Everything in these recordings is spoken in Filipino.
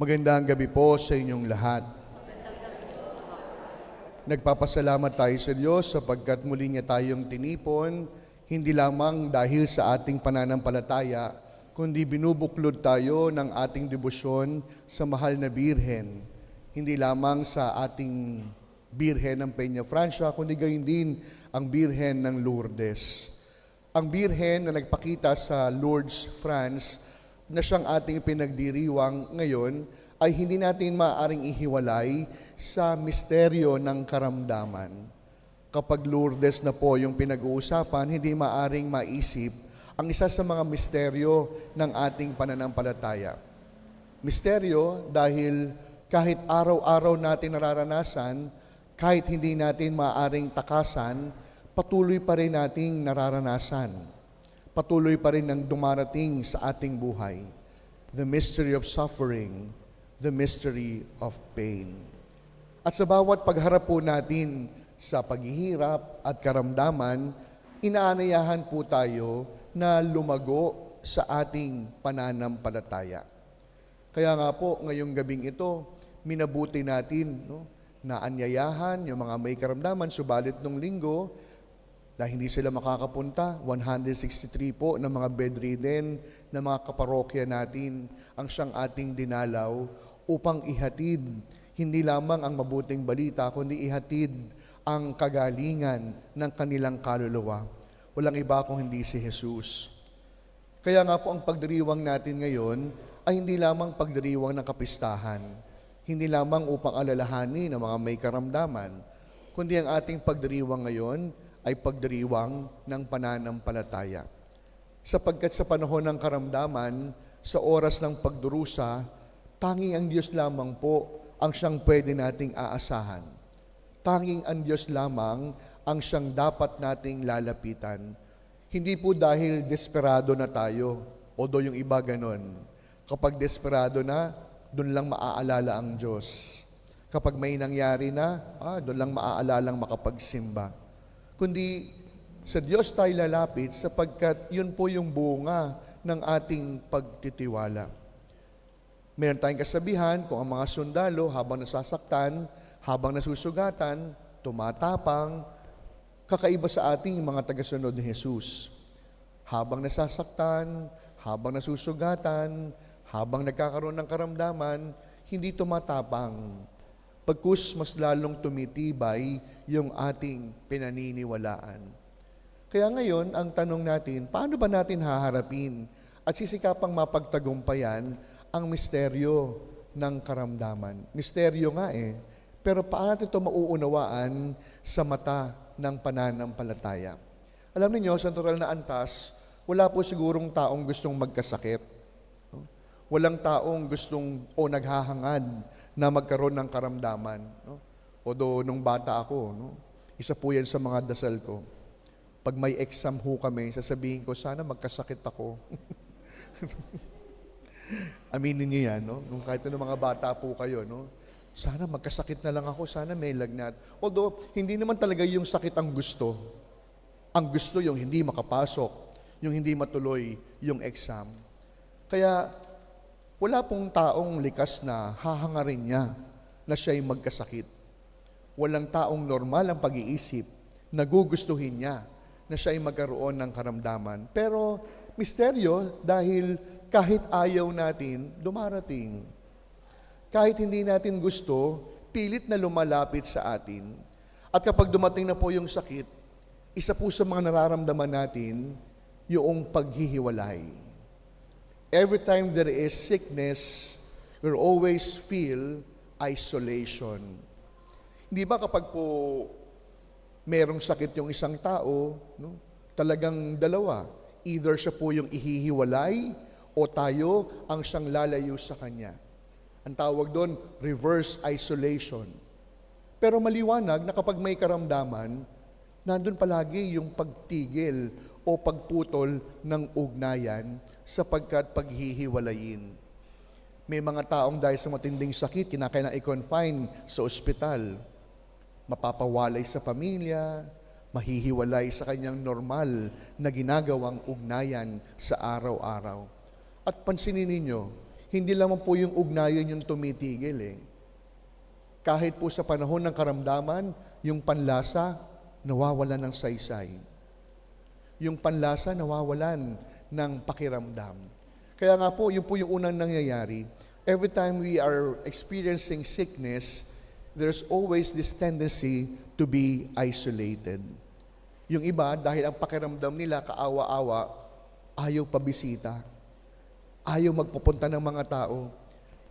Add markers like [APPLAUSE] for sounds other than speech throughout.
Magandang gabi po sa inyong lahat. Nagpapasalamat tayo sa Diyos sapagkat muli niya tayong tinipon, hindi lamang dahil sa ating pananampalataya, kundi binubuklod tayo ng ating debosyon sa mahal na Birhen. Hindi lamang sa ating Birhen ng Peña Francia, kundi gayon din ang Birhen ng Lourdes. Ang Birhen na nagpakita sa Lourdes, France, na siyang ating pinagdiriwang ngayon ay hindi natin maaaring ihiwalay sa misteryo ng karamdaman. Kapag Lourdes na po yung pinag-uusapan, hindi maaring maisip ang isa sa mga misteryo ng ating pananampalataya. Misteryo dahil kahit araw-araw natin nararanasan, kahit hindi natin maaaring takasan, patuloy pa rin nating nararanasan patuloy pa rin ang dumarating sa ating buhay. The mystery of suffering, the mystery of pain. At sa bawat pagharap po natin sa paghihirap at karamdaman, inaanayahan po tayo na lumago sa ating pananampalataya. Kaya nga po, ngayong gabing ito, minabuti natin no, na anyayahan yung mga may karamdaman, subalit nung linggo, dahil hindi sila makakapunta, 163 po ng mga bedridden na mga kaparokya natin ang siyang ating dinalaw upang ihatid hindi lamang ang mabuting balita, kundi ihatid ang kagalingan ng kanilang kaluluwa. Walang iba kung hindi si Jesus. Kaya nga po ang pagdiriwang natin ngayon ay hindi lamang pagdiriwang ng kapistahan, hindi lamang upang alalahanin ng mga may karamdaman, kundi ang ating pagdiriwang ngayon ay pagdiriwang ng pananampalataya. Sapagkat sa panahon ng karamdaman, sa oras ng pagdurusa, tanging ang Diyos lamang po ang siyang pwede nating aasahan. Tanging ang Diyos lamang ang siyang dapat nating lalapitan. Hindi po dahil desperado na tayo, do yung iba ganon. Kapag desperado na, doon lang maaalala ang Diyos. Kapag may nangyari na, ah, doon lang maaalala ang makapagsimba kundi sa Diyos tayo lalapit sapagkat yun po yung bunga ng ating pagtitiwala. Meron tayong kasabihan kung ang mga sundalo habang nasasaktan, habang nasusugatan, tumatapang, kakaiba sa ating mga tagasunod ni Jesus. Habang nasasaktan, habang nasusugatan, habang nagkakaroon ng karamdaman, hindi tumatapang, pagkus mas lalong tumitibay yung ating pinaniniwalaan. Kaya ngayon, ang tanong natin, paano ba natin haharapin at sisikapang mapagtagumpayan ang misteryo ng karamdaman? Misteryo nga eh, pero paano ito mauunawaan sa mata ng pananampalataya? Alam niyo sa natural na antas, wala po sigurong taong gustong magkasakit. Walang taong gustong o naghahangad na magkaroon ng karamdaman. No? Odo nung bata ako, no? isa po yan sa mga dasal ko. Pag may exam ho kami, sasabihin ko, sana magkasakit ako. [LAUGHS] Aminin niyo yan, no? Nung kahit ano mga bata po kayo, no? Sana magkasakit na lang ako, sana may lagnat. Although, hindi naman talaga yung sakit ang gusto. Ang gusto yung hindi makapasok, yung hindi matuloy yung exam. Kaya, wala pong taong likas na hahangarin niya na siya'y magkasakit. Walang taong normal ang pag-iisip na gugustuhin niya na siya'y magkaroon ng karamdaman. Pero misteryo dahil kahit ayaw natin, dumarating. Kahit hindi natin gusto, pilit na lumalapit sa atin. At kapag dumating na po yung sakit, isa po sa mga nararamdaman natin, yung paghihiwalay. Every time there is sickness, we always feel isolation. Hindi ba kapag po merong sakit yung isang tao, no? talagang dalawa. Either siya po yung ihihiwalay o tayo ang siyang lalayo sa kanya. Ang tawag doon, reverse isolation. Pero maliwanag na kapag may karamdaman, nandun palagi yung pagtigil o pagputol ng ugnayan sapagkat paghihiwalayin. May mga taong dahil sa matinding sakit, kinakailangan i-confine sa ospital. Mapapawalay sa pamilya, mahihiwalay sa kanyang normal na ginagawang ugnayan sa araw-araw. At pansinin ninyo, hindi lamang po yung ugnayan yung tumitigil eh. Kahit po sa panahon ng karamdaman, yung panlasa, nawawalan ng saysay. Yung panlasa, nawawalan ng pakiramdam. Kaya nga po, yun po yung unang nangyayari. Every time we are experiencing sickness, there's always this tendency to be isolated. Yung iba, dahil ang pakiramdam nila kaawa-awa, ayaw pabisita. Ayaw magpupunta ng mga tao.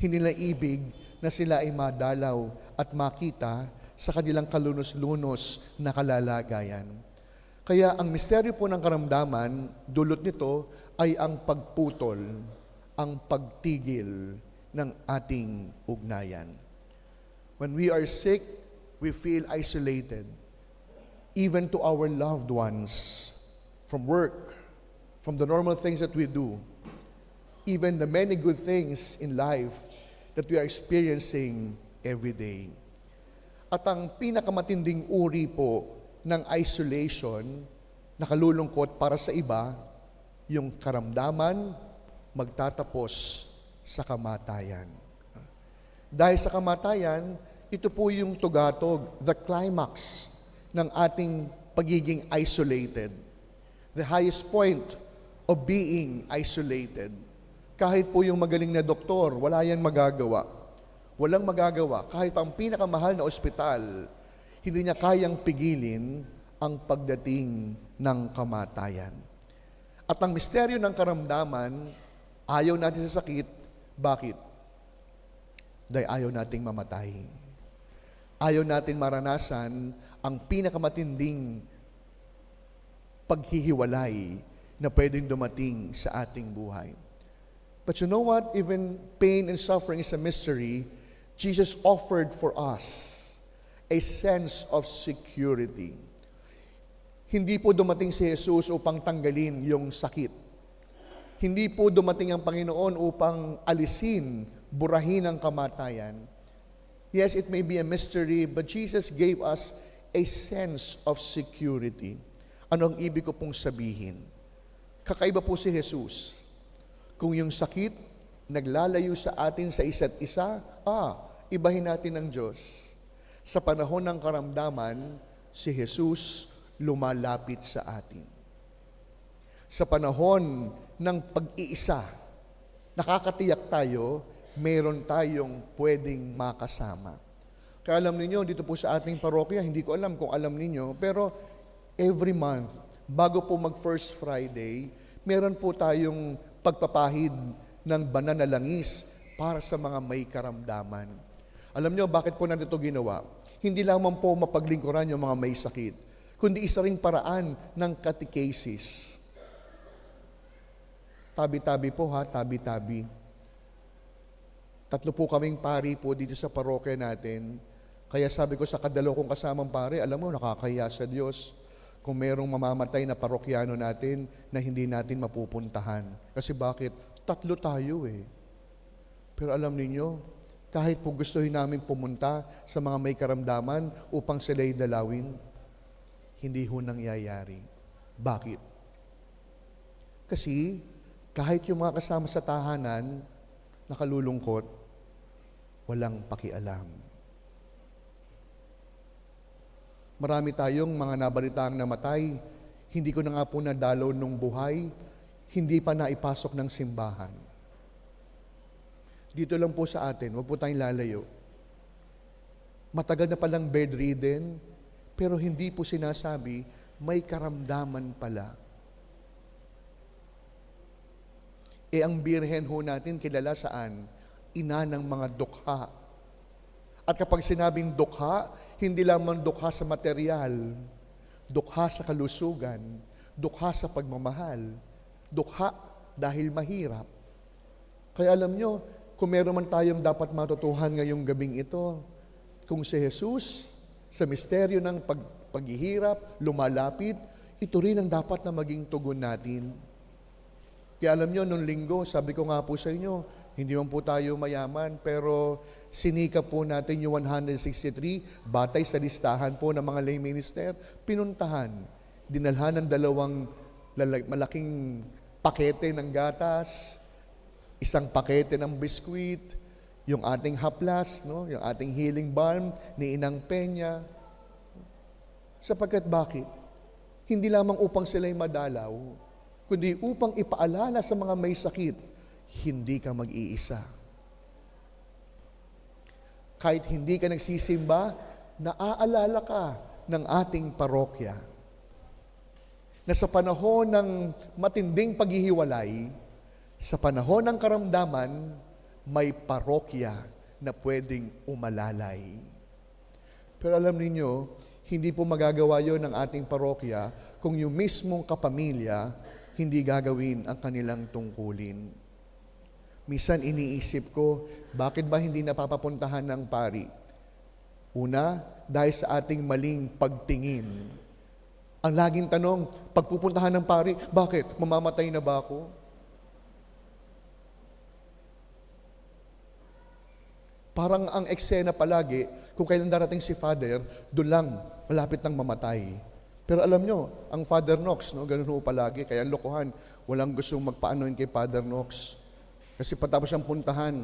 Hindi nila ibig na sila ay madalaw at makita sa kanilang kalunos-lunos na kalalagayan. Kaya ang misteryo po ng karamdaman, dulot nito ay ang pagputol, ang pagtigil ng ating ugnayan. When we are sick, we feel isolated, even to our loved ones, from work, from the normal things that we do, even the many good things in life that we are experiencing every day. At ang pinakamatinding uri po ng isolation, nakalulungkot para sa iba, yung karamdaman magtatapos sa kamatayan. Dahil sa kamatayan, ito po yung tugatog, the climax ng ating pagiging isolated. The highest point of being isolated. Kahit po yung magaling na doktor, wala yan magagawa. Walang magagawa. Kahit ang pinakamahal na ospital, hindi niya kayang pigilin ang pagdating ng kamatayan. At ang misteryo ng karamdaman, ayaw natin sa sakit. Bakit? Dahil ayaw nating mamatay. Ayaw natin maranasan ang pinakamatinding paghihiwalay na pwedeng dumating sa ating buhay. But you know what? Even pain and suffering is a mystery. Jesus offered for us a sense of security. Hindi po dumating si Jesus upang tanggalin yung sakit. Hindi po dumating ang Panginoon upang alisin, burahin ang kamatayan. Yes, it may be a mystery, but Jesus gave us a sense of security. Ano ang ibig ko pong sabihin? Kakaiba po si Jesus. Kung yung sakit naglalayo sa atin sa isa't isa, ah, ibahin natin ng Diyos. Sa panahon ng karamdaman, si Jesus lumalapit sa atin. Sa panahon ng pag-iisa, nakakatiyak tayo, meron tayong pwedeng makasama. Kaya alam ninyo, dito po sa ating parokya, hindi ko alam kung alam ninyo, pero every month, bago po mag First Friday, meron po tayong pagpapahid ng banana langis para sa mga may karamdaman. Alam nyo, bakit po nandito ginawa? Hindi lamang po mapaglingkuran yung mga may sakit, kundi isa ring paraan ng catechesis. Tabi-tabi po ha, tabi-tabi. Tatlo po kaming pari po dito sa parokya natin. Kaya sabi ko sa kadalo kong kasamang pare, alam mo, nakakahiya sa Diyos kung merong mamamatay na parokyano natin na hindi natin mapupuntahan. Kasi bakit? Tatlo tayo eh. Pero alam ninyo, kahit po gustuhin namin pumunta sa mga may karamdaman upang sila'y dalawin, hindi ho nangyayari. Bakit? Kasi kahit yung mga kasama sa tahanan, nakalulungkot, walang pakialam. Marami tayong mga nabalitaang namatay, hindi ko na nga po nadalo nung buhay, hindi pa naipasok ng simbahan. Dito lang po sa atin, wag po tayong lalayo. Matagal na palang bedridden, pero hindi po sinasabi, may karamdaman pala. E ang birhen ho natin kilala saan? Ina ng mga dukha. At kapag sinabing dukha, hindi lamang dukha sa material, dukha sa kalusugan, dukha sa pagmamahal, dukha dahil mahirap. Kaya alam nyo, kung meron man tayong dapat matutuhan ngayong gabing ito, kung si Jesus sa misteryo ng pag, paghihirap, lumalapit, ito rin ang dapat na maging tugon natin. Kaya alam nyo, nung linggo, sabi ko nga po sa inyo, hindi man po tayo mayaman, pero sinikap po natin yung 163, batay sa listahan po ng mga lay minister, pinuntahan. Dinalhan ng dalawang malaking pakete ng gatas, isang pakete ng biskwit, yung ating haplas, no? yung ating healing balm ni Inang Peña. Sapagkat bakit? Hindi lamang upang sila'y madalaw, kundi upang ipaalala sa mga may sakit, hindi ka mag-iisa. Kahit hindi ka nagsisimba, naaalala ka ng ating parokya na sa panahon ng matinding paghihiwalay, sa panahon ng karamdaman, may parokya na pwedeng umalalay. Pero alam ninyo, hindi po magagawa yon ng ating parokya kung yung mismong kapamilya hindi gagawin ang kanilang tungkulin. Misan iniisip ko, bakit ba hindi napapapuntahan ng pari? Una, dahil sa ating maling pagtingin. Ang laging tanong, pagpupuntahan ng pari, bakit? Mamamatay na ba ako? Parang ang eksena palagi, kung kailan darating si Father, doon lang, malapit ng mamatay. Pero alam nyo, ang Father Knox, no, ganun ho palagi, kaya lokohan, walang gustong magpaanoin kay Father Knox. Kasi patapos siyang puntahan,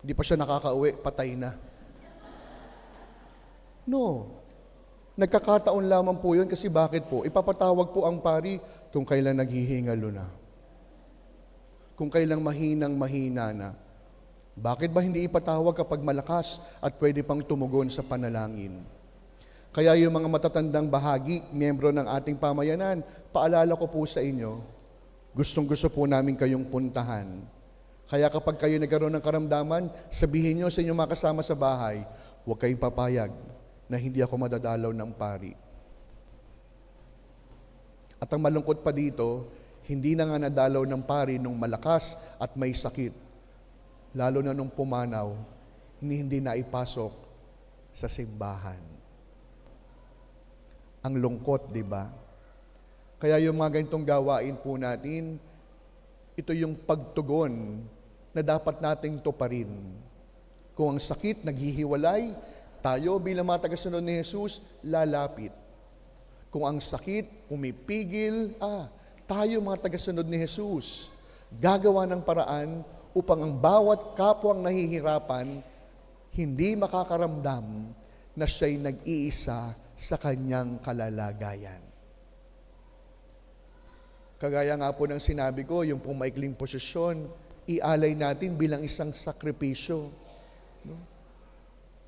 hindi pa siya nakakauwi, patay na. No. Nagkakataon lamang po yun kasi bakit po? Ipapatawag po ang pari kung kailan naghihingalo na. Kung kailang mahinang mahina na. Bakit ba hindi ipatawag kapag malakas at pwede pang tumugon sa panalangin? Kaya yung mga matatandang bahagi, miyembro ng ating pamayanan, paalala ko po sa inyo, gustong gusto po namin kayong puntahan. Kaya kapag kayo nagkaroon ng karamdaman, sabihin nyo sa inyong mga kasama sa bahay, huwag kayong papayag na hindi ako madadalaw ng pari. At ang malungkot pa dito, hindi na nga nadalaw ng pari nung malakas at may sakit. Lalo na nung pumanaw, hindi, na ipasok sa simbahan. Ang lungkot, di ba? Kaya yung mga ganitong gawain po natin, ito yung pagtugon na dapat nating tuparin. Kung ang sakit naghihiwalay, tayo bilang mga tagasunod ni Jesus, lalapit. Kung ang sakit umipigil, ah, tayo mga tagasunod ni Jesus, gagawa ng paraan upang ang bawat kapwang nahihirapan hindi makakaramdam na siya'y nag-iisa sa kanyang kalalagayan. Kagaya nga po ng sinabi ko, yung pong maikling posisyon, ialay natin bilang isang sakripisyo. No?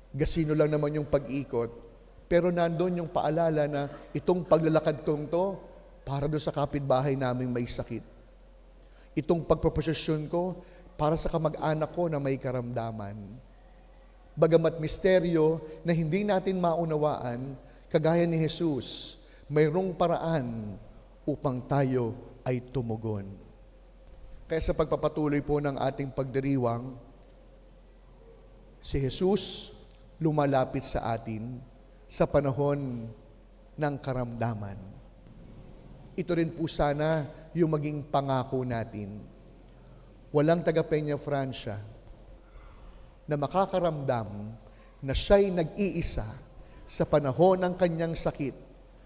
Gasino lang naman yung pag-ikot, pero nandun yung paalala na itong paglalakad kong to, para doon sa kapitbahay namin may sakit. Itong pagproposisyon ko, para sa kamag-anak ko na may karamdaman. Bagamat misteryo na hindi natin maunawaan, kagaya ni Jesus, mayroong paraan upang tayo ay tumugon. Kaya sa pagpapatuloy po ng ating pagdiriwang, si Jesus lumalapit sa atin sa panahon ng karamdaman. Ito rin po sana yung maging pangako natin. Walang taga Peña Francia na makakaramdam na siya'y nag-iisa sa panahon ng kanyang sakit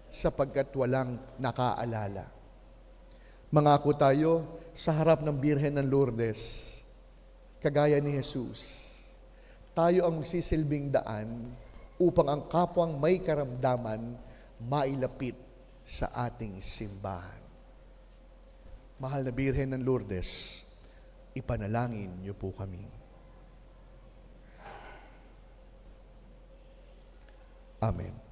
sapagkat walang nakaalala. Mangako tayo sa harap ng Birhen ng Lourdes, kagaya ni Jesus. Tayo ang magsisilbing daan upang ang kapwang may karamdaman mailapit sa ating simbahan. Mahal na Birhen ng Lourdes, ipanalangin niyo po kami. Amen.